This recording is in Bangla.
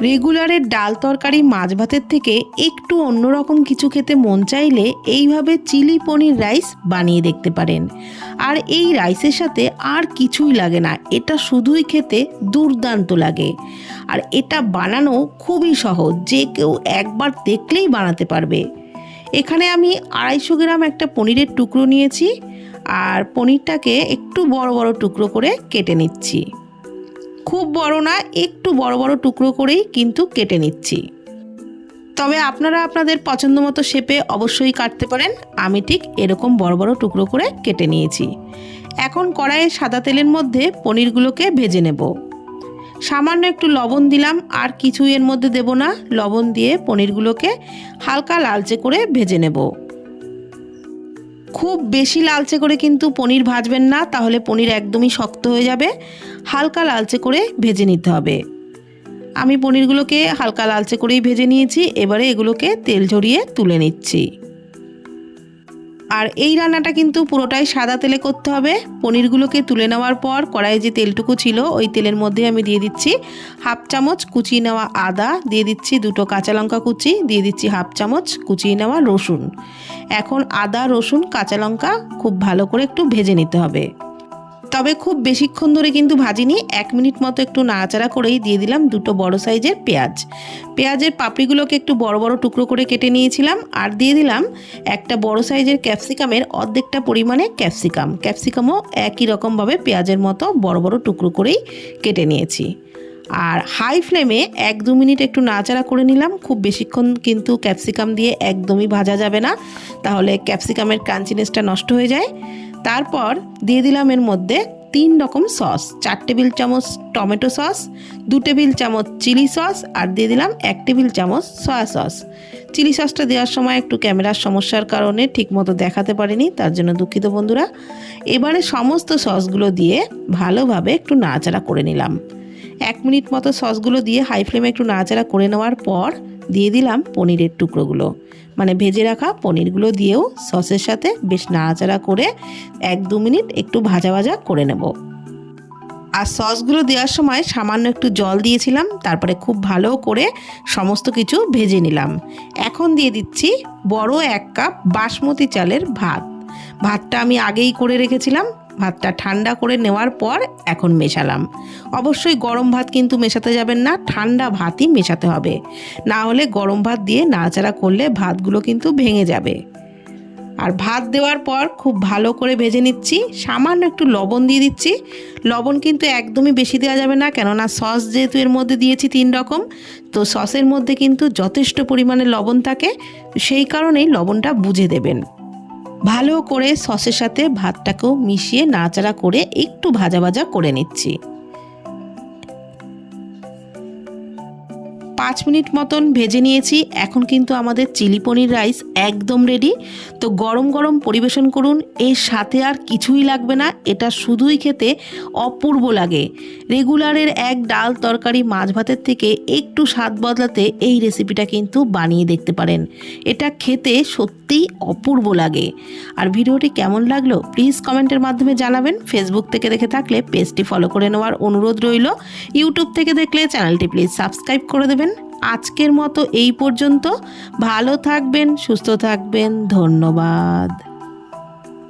রেগুলারের ডাল তরকারি মাছ ভাতের থেকে একটু অন্যরকম কিছু খেতে মন চাইলে এইভাবে চিলি পনির রাইস বানিয়ে দেখতে পারেন। আর এই রাইসের সাথে আর কিছুই লাগে না, এটা শুধুই খেতে দুর্দান্ত লাগে। আর এটা বানানো খুবই সহজ, যে কেউ একবার দেখলেই বানাতে পারবে। এখানে আমি আড়াইশো গ্রাম একটা পনিরের টুকরো নিয়েছি, আর পনিরটাকে একটু বড় বড় টুকরো করে কেটে নিচ্ছি। খুব বড় না, একটু বড় বড় টুকরো করেই কিন্তু কেটে নিচ্ছি। তবে আপনারা আপনাদের পছন্দ মতো শেপে অবশ্যই কাটতে পারেন। আমি ঠিক এরকম বড় বড় টুকরো করে কেটে নিয়েছি। এখন কড়াইয়ে সাদা তেলের মধ্যে পনিরগুলোকে ভেজে নেব। সামান্য একটু লবণ দিলাম, আর কিছু এর মধ্যে দেব না। লবণ দিয়ে পনিরগুলোকে হালকা লালচে করে ভেজে নেব। খুব বেশি লালচে করে কিন্তু পনির ভাজবেন না, তাহলে পনির একদমই শক্ত হয়ে যাবে। হালকা লালচে করে ভেজে নিতে হবে। আমি পনিরগুলোকে হালকা লালচে করেই ভেজে নিয়েছি, এবারে এগুলোকে তেল ঝরিয়ে তুলে নিচ্ছি। আর এই রান্নাটা কিন্তু পুরোটাই সাদা তেলে করতে হবে। পনিরগুলোকে তুলে নেওয়ার পর কড়াইয়ে যে তেলটুকু ছিল, ওই তেলের মধ্যে আমি দিয়ে দিচ্ছি হাফ চামচ কুচিয়ে নেওয়া আদা, দিয়ে দিচ্ছি দুটো কাঁচা লঙ্কা কুচি, দিয়ে দিচ্ছি হাফ চামচ কুচিয়ে নেওয়া রসুন। এখন আদা, রসুন, কাঁচা লঙ্কা খুব ভালো করে একটু ভেজে নিতে হবে। তবে খুব বেশিক্ষণ ধরে কিন্তু ভাজিনি। এক মিনিট মতো একটু নাড়াচাড়া করেই দিয়ে দিলাম দুটো বড় সাইজের পেঁয়াজ। পেঁয়াজের পাপড়িগুলোকে একটু বড় বড় টুকরো করে কেটে নিয়েছিলাম আর দিয়ে দিলাম একটা বড় সাইজের ক্যাপসিকামের অর্ধেকটা পরিমাণে ক্যাপসিকাম। ক্যাপসিকামও একই রকমভাবে পেঁয়াজের মতো বড় বড় টুকরো করেই কেটে নিয়েছি। আর হাই ফ্লেমে এক দু মিনিট একটু নাড়াচাড়া করে নিলাম। খুব বেশিক্ষণ কিন্তু ক্যাপসিকাম দিয়ে একদমই ভাজা যাবে না। তাহলে ক্যাপসিকামের ক্রাঞ্চিনেসটা নষ্ট হয়ে যায়। তারপর দিয়ে দিলাম এর মধ্যে তিন রকম সস। চার টেবিল চামচ টমেটো সস, দু টেবিল চামচ চিলি সস আর দিয়ে দিলাম এক টেবিল চামচ সয়া সস। চিলি সসটা দেওয়ার সময় একটু ক্যামেরার সমস্যার কারণে ঠিকমতো দেখাতে পারিনি, তার জন্য দুঃখিত বন্ধুরা। এবারে সমস্ত সসগুলো দিয়ে ভালোভাবে একটু নাড়াচাড়া করে নিলাম। এক মিনিট মতো সসগুলো দিয়ে হাই ফ্লেমে একটু নাড়াচাড়া করে নেওয়ার পর দিয়ে দিলাম পনিরের টুকরোগুলো। মানে ভেজে রাখা পনিরগুলো দিয়েও সসের সাথে বেশ নাড়াচাড়া করে এক দু মিনিট একটু ভাজা ভাজা করে নেব। আর সসগুলো দেওয়ার সময় সামান্য একটু জল দিয়েছিলাম, তারপরে খুব ভালো করে সমস্ত কিছু ভেজে নিলাম। এখন দিয়ে দিচ্ছি বড় এক কাপ বাসমতি চালের ভাত। ভাতটা আমি আগেই করে রেখেছিলাম ভাতটা ঠান্ডা করে নেওয়ার পর এখন মেশালাম। অবশ্যই গরম ভাত কিন্তু মেশাতে যাবেন না, ঠান্ডা ভাতই মেশাতে হবে। না হলে গরম ভাত দিয়ে নাড়াচাড়া করলে ভাতগুলো কিন্তু ভেঙে যাবে। আর ভাত দেওয়ার পর খুব ভালো করে ভেজে নিচ্ছি। সামান্য একটু লবণ দিয়ে দিচ্ছি। লবণ কিন্তু একদমই বেশি দেওয়া যাবে না, কেননা সস যেহেতু এর মধ্যে দিয়েছি তিন রকম, তো সসের মধ্যে কিন্তু যথেষ্ট পরিমাণে লবণ থাকে, সেই কারণেই লবণটা বুঝে দেবেন। ভালো করে সসের সাথে ভাতটাকেও মিশিয়ে নাচাড়া করে একটু ভাজা ভাজা করে নিচ্ছি। পাঁচ মিনিট মতন ভেজে নিয়েছি। এখন কিন্তু আমাদের চিলি পনির রাইস একদম রেডি তো গরম গরম পরিবেশন করুন, এর সাথে আর কিছুই লাগবে না। এটা শুধুই খেতে অপূর্ব লাগে। রেগুলারের এক ডাল তরকারি মাছ ভাতের থেকে একটু স্বাদ বদলাতে এই রেসিপিটা কিন্তু বানিয়ে দেখতে পারেন। এটা খেতে সত্যিই অপূর্ব লাগে। আর ভিডিওটি কেমন লাগল প্লিজ কমেন্টের মাধ্যমে জানাবেন। ফেসবুক থেকে দেখে থাকলে পেজটি ফলো করে নেওয়ার অনুরোধ রইল। ইউটিউব থেকে দেখলে চ্যানেলটি প্লিজ সাবস্ক্রাইব করে দেবেন। আজকের মতো এই পর্যন্ত। ভালো থাকবেন সুস্থ থাকবেন। ধন্যবাদ।